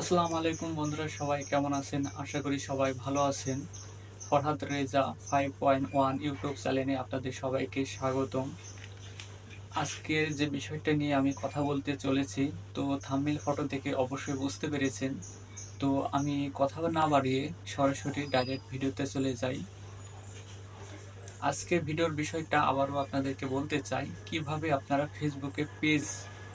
আসসালামু আলাইকুম বন্ধুরা, সবাই কেমন আছেন? আশা করি সবাই ভালো আছেন। Farhad Reza five point one YouTube চ্যানেলে আপনাদের সবাইকে স্বাগতম। আজকের যে বিষয়টা নিয়ে আমি কথা বলতে চলেছি, তো থাম্বনেল ফটো থেকে অবশ্যই বুঝতে পেরেছেন। তো আমি কথা না বাড়িয়ে সরাসরি ডাইরেক্ট ভিডিওতে চলে যাই। আজকের ভিডিওর বিষয়টা আবারও আপনাদেরকে বলতে চাই, কীভাবে আপনারা ফেসবুকে পেজ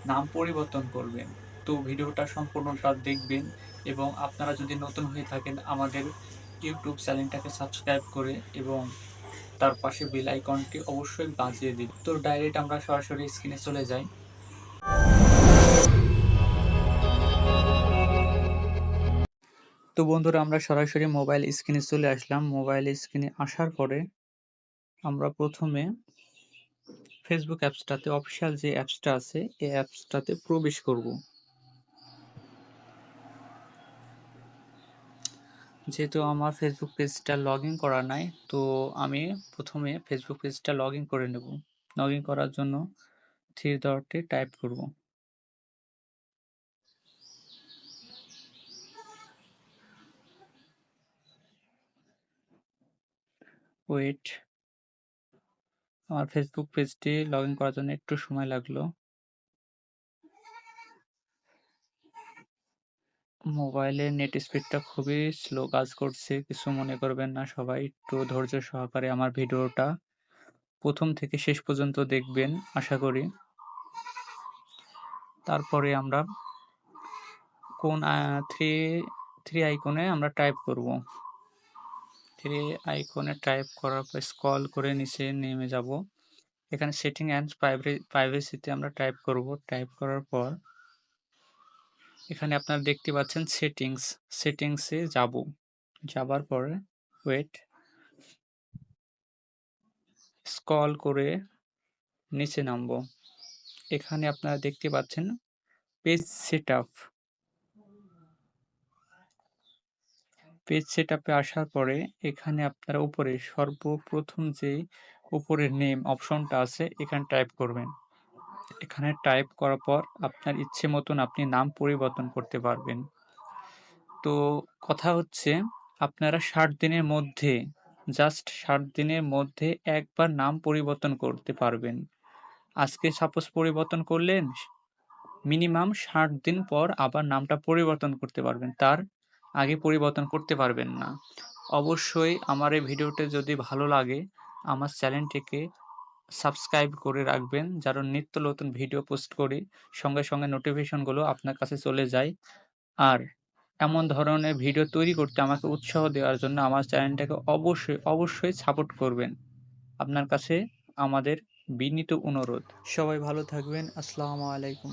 নাম পরিবর্তন করবেন? তো ভিডিওটা সম্পূর্ণটা দেখবেন এবং আপনারা যদি নতুন হয়ে থাকেন আমাদের ইউটিউব চ্যানেলটাকে সাবস্ক্রাইব করে এবং তার পাশে বেল আইকনটি অবশ্যই বাজিয়ে দিন। তো ডাইরেক্ট আমরা সরাসরি স্ক্রিনে চলে যাই। তো বন্ধুরা, আমরা সরাসরি মোবাইল স্ক্রিনে চলে আসলাম। মোবাইল স্ক্রিনে আসার পরে আমরা প্রথমে ফেসবুক অ্যাপসটাতে অফিসিয়াল যে অ্যাপসটা আছে, এই অ্যাপসটাতে প্রবেশ করব। যেহেতু আমার ফেসবুক পেজটা লগ ইন করা নাই, তো আমি প্রথমে ফেসবুক পেজটা লগ ইন করে নেব। লগ ইন করার জন্য থ্রি ডটে টাইপ করব। ওয়েট আমার ফেসবুক পেজটি লগ ইন করার জন্য একটু সময় লাগল। মোবাইলের নেট স্পিডটা খুবই স্লো কাজ করছে। কিছু মনে করবেন না সবাই, একটু ধৈর্য সহকারে আমার ভিডিওটা প্রথম থেকে শেষ পর্যন্ত দেখবেন, আশা করি। তারপরে আমরা কোন থ্রি থ্রি আইকনে আমরা টাইপ করব। থ্রি আইকনে টাইপ করার পর স্ক্রল করে নিচে নেমে যাব। এখানে সেটিং অ্যান্ড প্রাইভেসিতে আমরা টাইপ করব। টাইপ করার পর এখানে আপনারা দেখতে পাচ্ছেন সেটিংস সেটিংসে যাব। যাবার পরে ওয়েট স্ক্রল করে নিচে নামবো। এখানে আপনারা দেখতে পাচ্ছেন page set up page set আপে আসার পরে এখানে আপনারা উপরে সর্বপ্রথম যে উপরের নেম অপশনটা আছে, এখানে টাইপ করবেন। এখানে টাইপ করার পর আপনার ইচ্ছে মতন আপনি নাম পরিবর্তন করতে পারবেন। তো কথা হচ্ছে, আপনারা ষাট দিনের মধ্যে জাস্ট ষাট দিনের মধ্যে একবার নাম পরিবর্তন করতে পারবেন। আজকে সাপোজ পরিবর্তন করলেন মিনিমাম ষাট দিন পর আবার নামটা পরিবর্তন করতে পারবেন। তার আগে পরিবর্তন করতে পারবেন না। অবশ্যই আমার এই ভিডিওটি যদি ভালো লাগে, আমার চ্যানেলটিকে সাবস্ক্রাইব করে রাখবেন। যারা নিত্য নতুন ভিডিও পোস্ট করি, সঙ্গে সঙ্গে নোটিফিকেশনগুলো আপনার কাছে চলে যায়। আর এমন ধরনের ভিডিও তৈরি করতে আমাকে উৎসাহ দেওয়ার জন্য আমার চ্যানেলটাকে অবশ্যই অবশ্যই সাপোর্ট করবেন। আপনার কাছে আমাদের বিনীত অনুরোধ। সবাই ভালো থাকবেন। আসসালামু আলাইকুম।